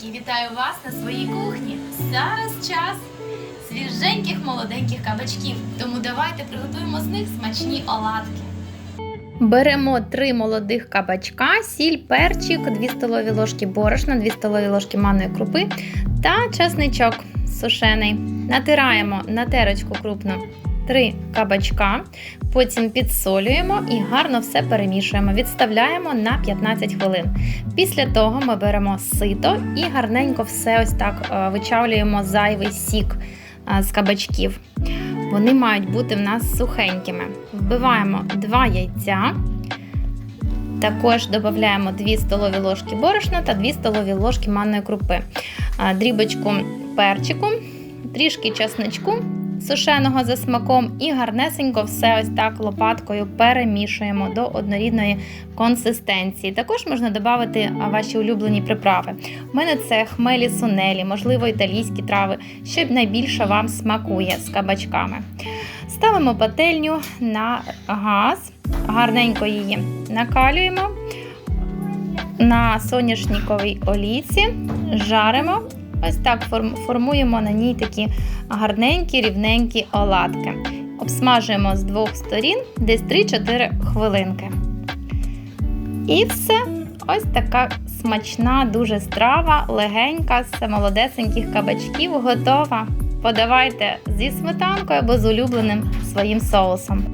смаколики! Вітаю вас на своїй кухні. Зараз час свіженьких молоденьких кабачків. Тому давайте приготуємо з них смачні оладки. Беремо 3 молодих кабачка, сіль, перчик, 2 столові ложки борошна, 2 столові ложки манної крупи та часничок сушений. Натираємо на терочку крупну 3 кабачка, потім підсолюємо і гарно все перемішуємо. Відставляємо на 15 хвилин. Після того ми беремо сито і гарненько все ось так е, вичавлюємо зайвий сік е, з кабачків. Вони мають бути в нас сухенькими. Вбиваємо 2 яйця. Також додаємо 2 столові ложки борошна та 2 столові ложки манної крупи, Е, дрібочку перчику, трішки чесничку сушеного за смаком і гарнесенько все ось так лопаткою перемішуємо до однорідної консистенції. Також можна додати ваші улюблені приправи. У мене це хмелі сунелі, можливо, італійські трави, що найбільше вам смакує з кабачками. Ставимо пательню на газ, гарненько її накалюємо. На соняшниковій олійці жаримо. Ось так формуємо на ній такі гарненькі, рівненькі оладки. Обсмажуємо з двох сторін десь 3-4 хвилинки. І все. Ось така смачна, дуже страва, легенька, з молодесеньких кабачків готова. Подавайте зі сметанкою або з улюбленим своїм соусом.